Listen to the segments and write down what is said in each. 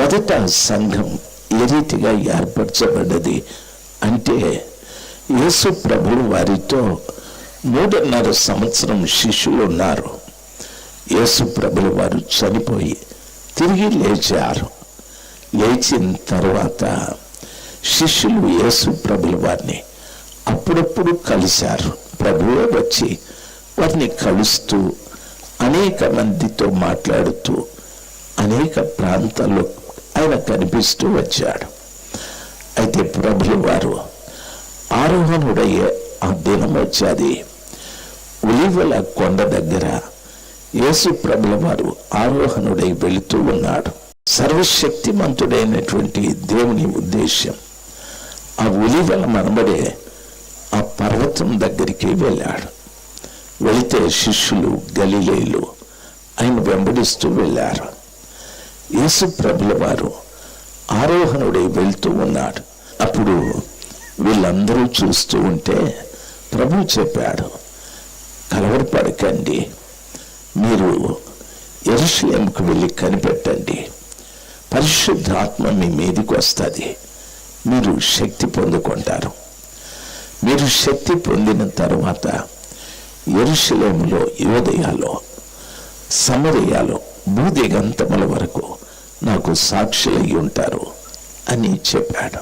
మొదట సంఘం ఏ రీతిగా ఏర్పరచబడ్డది అంటే యేసు ప్రభువు వారితో మూడున్నర సంవత్సరం శిష్యులు ఉన్నారు. యేసు ప్రభులు వారు చనిపోయి తిరిగి లేచారు. లేచిన తర్వాత శిష్యులు యేసు ప్రభులు వారిని అప్పుడప్పుడు కలిశారు. ప్రభువే వచ్చి వారిని కలుస్తూ అనేక మందితో మాట్లాడుతూ అనేక ప్రాంతాల్లో ఆయన కనిపిస్తూ వచ్చాడు. అయితే ప్రభుల వారు ఆరోహణుడయ్యే ఆ దినం వచ్చేది. ఉలివల కొండ దగ్గర యేసు ప్రభుల వారు ఆరోహణుడై వెళుతూ ఉన్నాడు. సర్వశక్తిమంతుడైనటువంటి దేవుని ఉద్దేశం ఆ ఉలివల మనబడే ఆ పర్వతం దగ్గరికి వెళ్ళాడు. వెళితే శిష్యులు గలిలేలు ఆయన వెంబడిస్తూ వెళ్ళారు. యేసు ప్రభుల వారు ఆరోహణుడై వెళ్తూ ఉన్నాడు. అప్పుడు వీళ్ళందరూ చూస్తూ ఉంటే ప్రభు చెప్పాడు కలవరపడకండి మీరు ఎరుషలేంకు వెళ్ళి కనిపెట్టండి. పరిశుద్ధాత్మ మీ మీదికి వస్తుంది. మీరు శక్తి పొందుకుంటారు. మీరు శక్తి పొందిన తర్వాత ఎరుశలేములో యోదయాలో సమరయాలో భూదిగంతముల వరకు నాకు సాక్షులయ్యి ఉంటారు అని చెప్పాడు.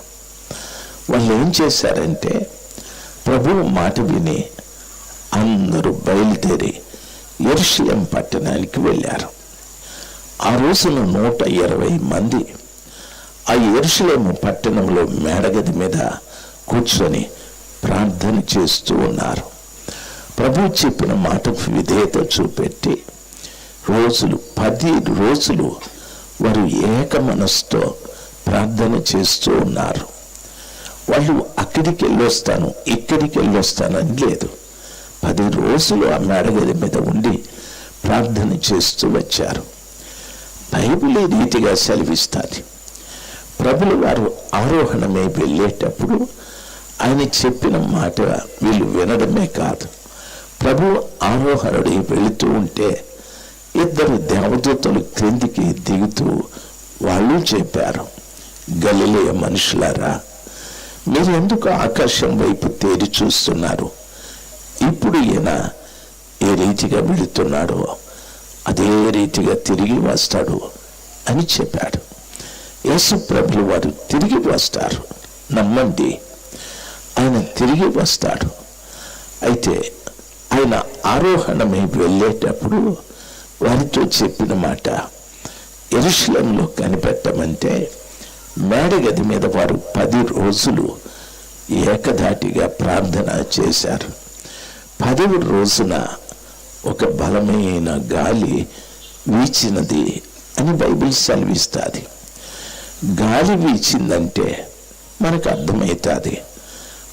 వాళ్ళు ఏం చేశారంటే ప్రభువు మాట విని అందరూ బయలుదేరి ఎర్షియం పట్టణానికి వెళ్ళారు. ఆ రోజున నూట ఇరవై మంది ఆ ఎరుషలేము పట్టణంలో మేడగది మీద కూర్చొని ప్రార్థన చేస్తూ ఉన్నారు. ప్రభు చెప్పిన మాటకు విధేయత చూపెట్టి రోజులు పది రోజులు వారు ఏక మనస్సుతో ప్రార్థన చేస్తూ ఉన్నారు. వాళ్ళు అక్కడికి వెళ్ళొస్తాను ఇక్కడికి వెళ్ళొస్తానని లేదు. పది రోజులు ఆ మేడగది మీద ఉండి ప్రార్థన చేస్తూ వచ్చారు. బైబిల్ ఈ రీతిగా సెలవిస్తుంది. ప్రభులు వారు ఆరోహణమే వెళ్ళేటప్పుడు ఆయన చెప్పిన మాట వీళ్ళు వినడమే కాదు. ప్రభు ఆరోహణుడి వెళుతూ ఉంటే ఇద్దరు దేవదూతలు క్రిందికి దిగుతూ వాళ్ళు చెప్పారు గలిలయ మనుషులారా మీరు ఎందుకు ఆకాశం వైపు తేరి చూస్తున్నారు? ఇప్పుడు ఈయన ఏ రీతిగా వెళుతున్నాడో అదే రీతిగా తిరిగి వస్తాడు అని చెప్పాడు. యేసు ప్రభులు వారు తిరిగి వస్తారు. నమ్మండి ఆయన తిరిగి వస్తాడు. అయితే ఆయన ఆరోహణమై వెళ్ళేటప్పుడు వారితో చెప్పిన మాట ఎరుశలంలో కనిపెట్టమంటే మేడగది మీద వారు పది రోజులు ఏకధాటిగా ప్రార్థన చేశారు. పదవ రోజున ఒక బలమైన గాలి వీచినది అని బైబిల్ సెలవిస్తుంది. గాలి వీచిందంటే మనకు అర్థమవుతుంది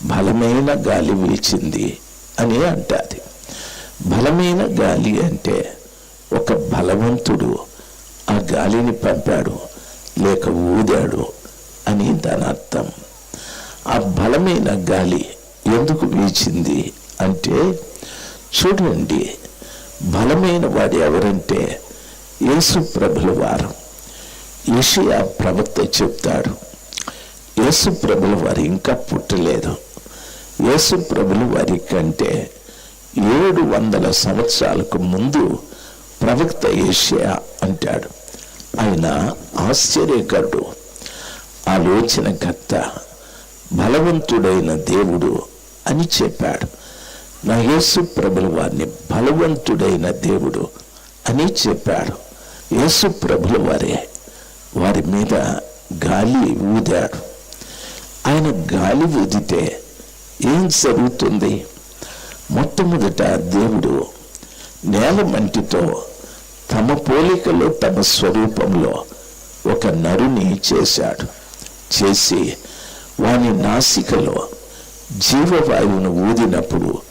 బలమైన గాలి వీచింది అని అంటుంది. బలమైన గాలి అంటే ఒక బలవంతుడు ఆ గాలిని పంపాడు లేక ఊదాడు అని దాని అర్థం. ఆ బలమైన గాలి ఎందుకు వీచింది అంటే చూడండి బలమైన వాడు ఎవరంటే యేసు ప్రభుల వారు. యషియా ప్రవక్త చెప్తాడు యేసు ప్రభుల వారు ఇంకా పుట్టలేదు. యేసు ప్రభుల వారి కంటే ఏడు వందల సంవత్సరాలకు ముందు ప్రవక్త ఏషియా అంటాడు. ఆయన ఆశ్చర్యకరుడు. ఆలోచనకర్త బలవంతుడైన దేవుడు అని చెప్పాడు. నా యేసు ప్రభుల వారిని బలవంతుడైన దేవుడు అని చెప్పాడు. యేసు ప్రభుల వారే వారి మీద గాలి ఊదాడు ఆయన గాలి ఊదితే ఏం జరుగుతుంది? మొట్టమొదట దేవుడు నేల మంటితో తమ పోలికలో తమ స్వరూపంలో ఒక నరుని చేశాడు. చేసి వాని నాసికలో జీవవాయువును ఊదినప్పుడు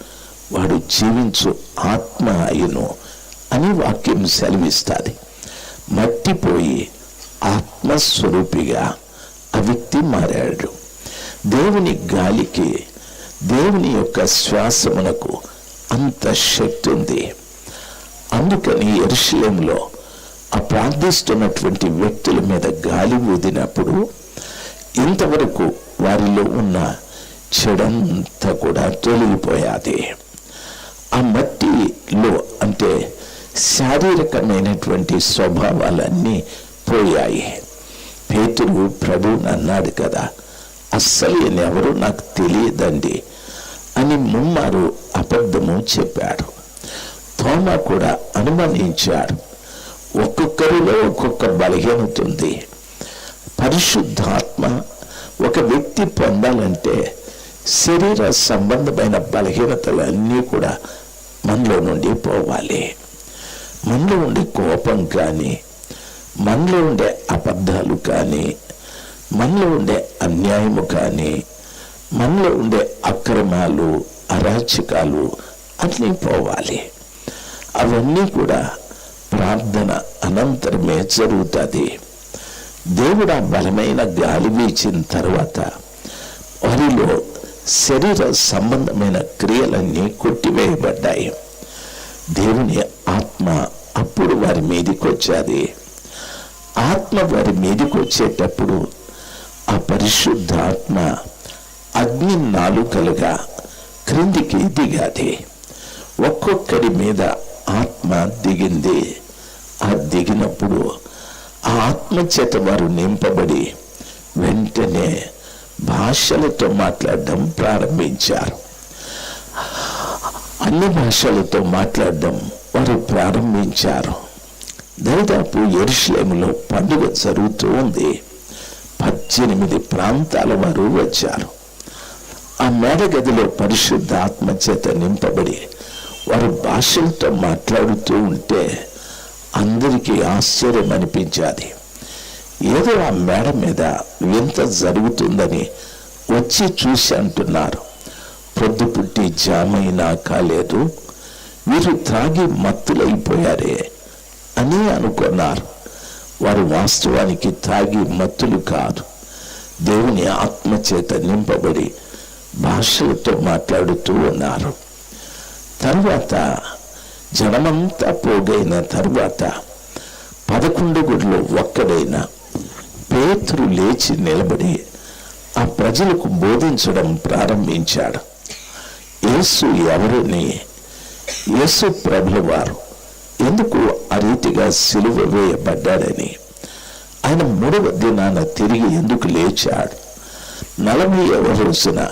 వాడు జీవించు ఆత్మ అయును అని వాక్యం సెలవిస్తుంది. మట్టిపోయి ఆత్మస్వరూపిగా ఆ వ్యక్తి మారాడు. దేవుని గాలికి దేవుని యొక్క శ్వాసమునకు అంత శక్తి ఉంది. అందుకని ఎరుశలేంలో ఆ ప్రార్థిస్తున్నటువంటి వ్యక్తుల మీద గాలి ఊదినప్పుడు ఇంతవరకు వారిలో ఉన్న చెడంతా కూడా తొలగిపోయాది. ఆ మట్టిలో అంటే శారీరకమైనటువంటి స్వభావాలన్నీ పోయాయి. పేతురు ప్రభువుని అన్నాడు కదా అస్సలు ఎవరు నాకు తెలియదండి అని ముమ్మారు అబద్ధము చెప్పాడు తోమ కూడా అనుమానించాడు ఒక్కొక్కరిలో ఒక్కొక్క బలహీనత ఉంది పరిశుద్ధాత్మ ఒక వ్యక్తి పొందాలంటే శరీర సంబంధమైన బలహీనతలన్నీ కూడా మనలో నుండి పోవాలి. మనలో ఉండే కోపం కానీ మనలో ఉండే అబద్ధాలు కానీ మనలో ఉండే అన్యాయము కానీ మనలో ఉండే అక్రమాలు అరాచకాలు అన్నీ పోవాలి. అవన్నీ కూడా ప్రార్థన అనంతరమే జరుగుతుంది. దేవుడు ఆ బలమైన గాలి వీచిన తర్వాత వారిలో శరీర సంబంధమైన క్రియలన్నీ కొట్టివేయబడ్డాయి. దేవుని ఆత్మ అప్పుడు వారి మీదికి ఆత్మ వారి మీదికి వచ్చేటప్పుడు ఆ పరిశుద్ధ ఆత్మ అగ్ని నాలుకలుగా క్రిందికి దిగాది. ఒక్కొక్కరి మీద ఆత్మ దిగింది. ఆ దిగినప్పుడు ఆ ఆత్మ చేత వారు నింపబడి వెంటనే భాషలతో మాట్లాడడం ప్రారంభించారు. అన్ని భాషలతో మాట్లాడడం వారు ప్రారంభించారు. దాదాపు ఎరుషలేములో పండుగ జరుగుతూ ఉంది. పద్దెనిమిది ప్రాంతాల వారు వచ్చారు. ఆ మేడగదిలో పరిశుద్ధ ఆత్మ చేత నింపబడి భాషలతో మాట్లాడుతూ ఉంటే అందరికీ ఆశ్చర్యం అనిపించాది. ఏదో ఆ మేడ మీద వింత జరుగుతుందని వచ్చి చూసి అంటున్నారు. పొద్దు పుట్టి జామైనా కాలేదు వీరు త్రాగి మత్తులైపోయారే అని అనుకున్నారు. వారు వాస్తవానికి తాగి మత్తులు కాదు. దేవుని ఆత్మ చేత నింపబడి భాషలతో మాట్లాడుతూ ఉన్నారు. తర్వాత జనమంతా పోగైన తర్వాత పదకొండు గుడిలో ఒక్కడైన పేతురు లేచి నిలబడి ఆ ప్రజలకు బోధించడం ప్రారంభించాడు. యేసు ఎవరని? యేసు ప్రభుల వారు ఎందుకు ఆ రీతిగా సిలువ వేయబడ్డాడని? ఆయన మూడవ దినాన తిరిగి ఎందుకు లేచాడు? నలభై రోజున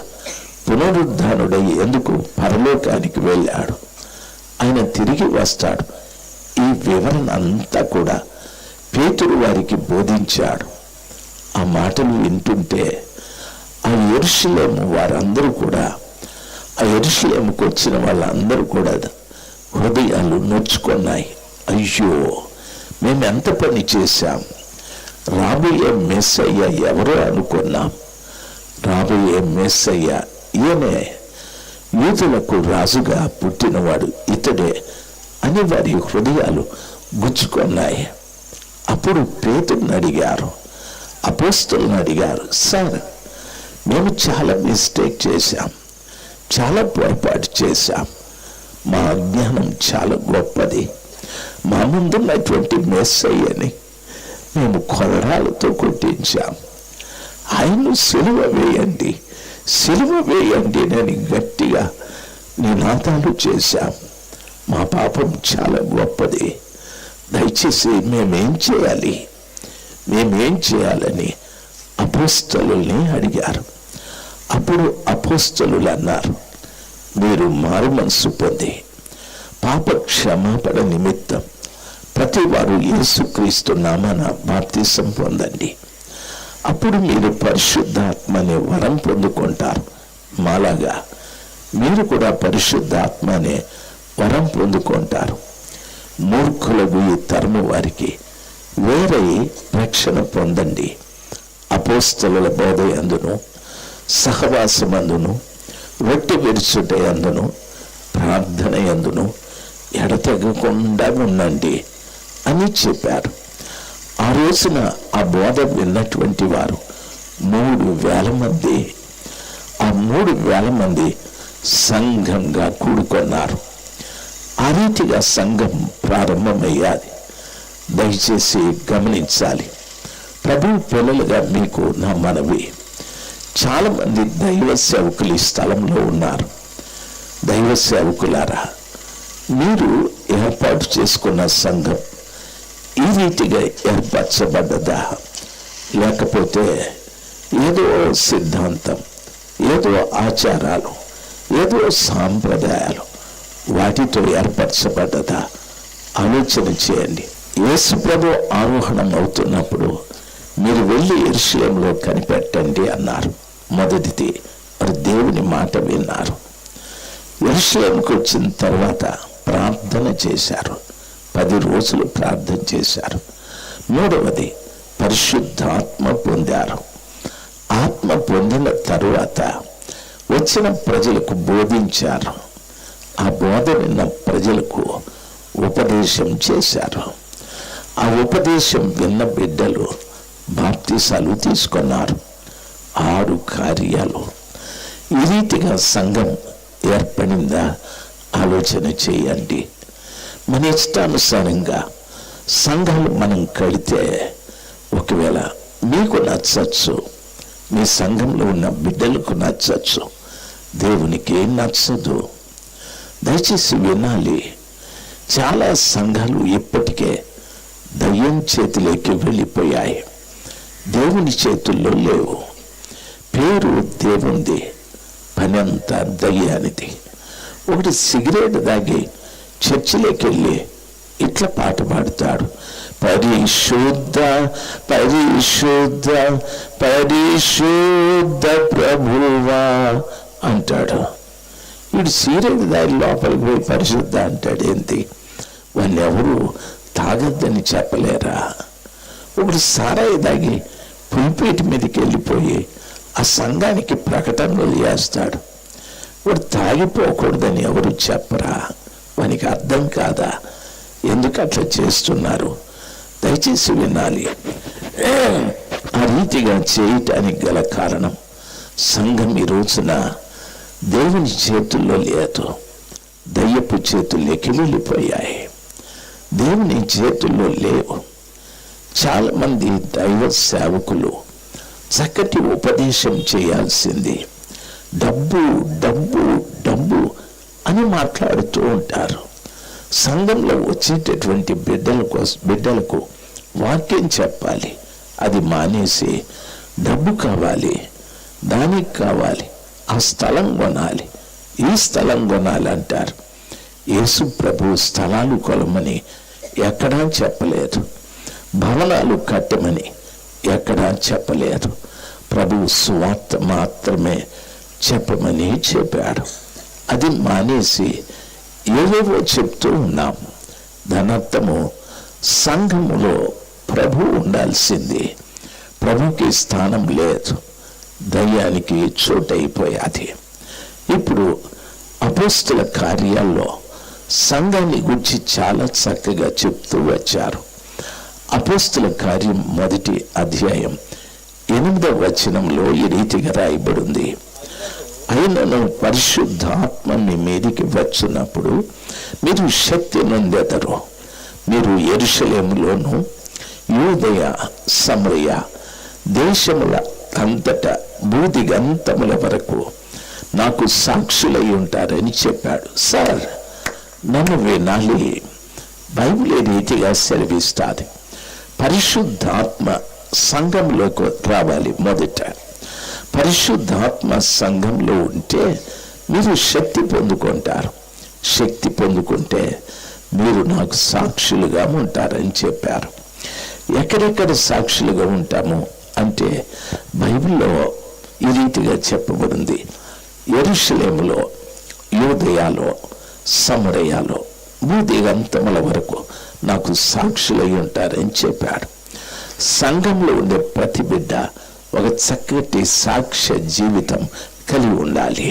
పునరుద్ధానుడై ఎందుకు పరలోకానికి వెళ్ళాడు? ఆయన తిరిగి వస్తాడు. ఈ వివరణ అంతా కూడా పేతుడు వారికి బోధించాడు. ఆ మాటలు వింటుంటే ఆ ఎరుషులేము వారందరూ కూడా ఆ ఎరుషులేముకు వచ్చిన వాళ్ళందరూ కూడా హృదయాలు నొచ్చుకున్నాయి. అయ్యో మేము ఎంత పని చేశాం? రాబోయే మెస్ అయ్యా ఎవరో అనుకున్నాం. రాబోయే మెస్ అయ్యా ఈయనే యూతులకు రాజుగా పుట్టినవాడు. ఇతడే అని వారి హృదయాలు గుచ్చుకున్నాయి. అప్పుడు పేతుని అడిగారు. అపోస్తులను అడిగారు సార్ మేము చాలా మిస్టేక్ చేశాం. చాలా పొరపాటు చేశాం. మా అజ్ఞానం చాలా గొప్పది. మా ముందున్నటువంటి మెస్ అయ్యని మేము కొరడాలతో కొట్టించాం. ఆయన్ను సులువ వేయండి. సిలువ వేయండి అని గట్టిగా నినాదాలు చేశాం. మా పాపం చాలా గొప్పది. దయచేసి మేమేం చేయాలి? మేమేం చేయాలని అపోస్తలుల్ని అడిగారు. అప్పుడు అపోస్తలు అన్నారు మీరు మారు మనసు పొంది. పాప క్షమాపణ నిమిత్తం ప్రతి వారు యేసుక్రీస్తు నామాన బాప్తిసం పొందండి. అప్పుడు మీరు పరిశుద్ధాత్మ అనే వరం పొందుకుంటారు. మాలాగా మీరు కూడా పరిశుద్ధాత్మ అనే వరం పొందుకుంటారు. మూర్ఖులకు ఈ తరము వారికి వేరై రక్షణ పొందండి. అపోస్తల బోధ అందును సహవాసమందును రొట్టె విరుచుట అందును ప్రార్థన ఎందును ఎడతెగకుండా ఉండండి అని చెప్పారు. రోజున ఆ బోధ విన్నటువంటి వారు మూడు వేల మంది. ఆ మూడు వేల మంది సంఘంగా కూడుకున్నారు. ఆ రీతిగా సంఘం ప్రారంభమయ్యాది. దయచేసి గమనించాలి. ప్రభు పిల్లలుగా మీకు నా మనవి. చాలామంది దైవ సేవకులు ఈ స్థలంలో ఉన్నారు. దైవ సేవకులారా మీరు ఏర్పాటు చేసుకున్న సంఘం ఈ రీతిగా ఏర్పరచబడ్డదా? లేకపోతే ఏదో సిద్ధాంతం ఏదో ఆచారాలు ఏదో సాంప్రదాయాలు వాటితో ఏర్పరచబడ్డదా? ఆలోచన చేయండి. యేసుప్రభు ఆరోహణం అవుతున్నప్పుడు మీరు వెళ్ళి ఎరుశలంలో కనిపెట్టండి అన్నారు. మొదటిది మరి దేవుని మాట విన్నారు. ఎరుశలంకి వచ్చిన తర్వాత ప్రార్థన చేశారు. పది రోజులు ప్రార్థన చేశారు. మూడవది పరిశుద్ధాత్మ పొందారు. ఆత్మ పొందిన తరువాత వచ్చిన ప్రజలకు బోధించారు. ఆ బోధ విన్న ప్రజలకు ఉపదేశం చేశారు. ఆ ఉపదేశం విన్న బిడ్డలు బాప్తీసాలు తీసుకున్నారు. ఆరు కార్యాలు. ఈ రీతిగా సంఘం ఏర్పడిందా? ఆలోచన చేయండి. మన ఇష్టానుసారంగా సంఘాలు మనం కడితే ఒకవేళ మీకు నచ్చచ్చు మీ సంఘంలో ఉన్న బిడ్డలకు నచ్చచ్చు దేవునికి ఏం నచ్చదు. దయచేసి వినాలి చాలా సంఘాలు ఇప్పటికే దయ్యం చేతిలోకి వెళ్ళిపోయాయి. దేవుని చేతుల్లో లేవు. పేరు దేవుంది పని అంతా దయ్యానిది. ఒకటి సిగరెట్ దాగి చర్చిలోకి వెళ్ళి ఇట్లా పాట పాడతాడు. పరిశుద్ధ పరిశుద్ధ పరిశుద్ధ ప్రభువా అంటాడు. వీడు సీరియల్ దారి లోపలికి పోయి పరిశుద్ధ అంటాడు. ఏంటి వాళ్ళు ఎవరు తాగద్దని చెప్పలేరా? ఒకడు సారాయి దాగి పులిపేటి మీదకి వెళ్ళిపోయి ఆ సంఘానికి ప్రకటనలు చేస్తాడు. వాడు తాగిపోకూడదని ఎవరు చెప్పరా? మనకి అర్థం కాదా? ఎందుకు అట్లా చేస్తున్నారు? దయచేసి వినాలి. ఆ రీతిగా చేయటానికి గల కారణం సంఘం ఈ రోజున దేవుని చేతుల్లో లేదు. దయ్యపు చేతుల్లోకి వెళ్ళిపోయాయి దేవుని చేతుల్లో లేవు. చాలామంది దైవ సేవకులు చక్కటి ఉపదేశం చేయాల్సింది. డబ్బు డబ్బు డబ్బు మాట్లాడుతూ ఉంటారు. సంఘంలో వచ్చేటటువంటి బిడ్డల కోసం బిడ్డలకు వాక్యం చెప్పాలి. అది మానేసి డబ్బు కావాలి దానికి కావాలి ఆ స్థలం కొనాలి ఈ స్థలం కొనాలి అంటారు యేసు ప్రభు స్థలాలు కొలమని ఎక్కడా చెప్పలేదు. భవనాలు కట్టమని ఎక్కడా చెప్పలేదు. ప్రభు సువార్త మాత్రమే చెప్పమని చెప్పాడు. అది మానేసి ఏవేవో చెప్తూ ఉన్నాం దానర్థము సంఘములో ప్రభు ఉండాల్సింది. ప్రభుకి స్థానం లేదు. దయ్యానికి చోటైపోయాది. ఇప్పుడు అపోస్తుల కార్యాల్లో సంఘాన్ని గురించి చాలా చక్కగా చెప్తూ వచ్చారు. అపోస్తుల కార్యం మొదటి అధ్యాయం ఎనిమిదవ వచనంలో ఈ రీతిగా రాయబడింది. అయినను పరిశుద్ధాత్మ మీ మీదికి వచ్చినప్పుడు మీరు శక్తి నొందెదరు మీరు ఎరుసలేములోను యూదయ సమరయ దేశముల అంతట బూదిగంతముల వరకు నాకు సాక్షులై ఉంటారని చెప్పాడు. సార్ నన్ను వినాలి. బైబిల్ రీతిగా సెలవిస్తుంది. పరిశుద్ధాత్మ సంఘంలోకి రావాలి మొదట. పరిశుద్ధాత్మ సంఘంలో ఉంటే మీరు శక్తి పొందుకుంటారు. శక్తి పొందుకుంటే మీరు నాకు సాక్షులుగా ఉంటారని చెప్పారు. ఎక్కడెక్కడ సాక్షులుగా ఉంటాము అంటే బైబిల్లో ఈ రీతిగా చెప్పబడింది. ఎరుషలేములో యోదయాలో సమరయాలో భూదిగంతముల వరకు నాకు సాక్షులై ఉంటారని చెప్పాడు. సంఘంలో ఉండే ప్రతి బిడ్డ ఒక చక్కటి సాక్ష్య జీవితం కలిగి ఉండాలి.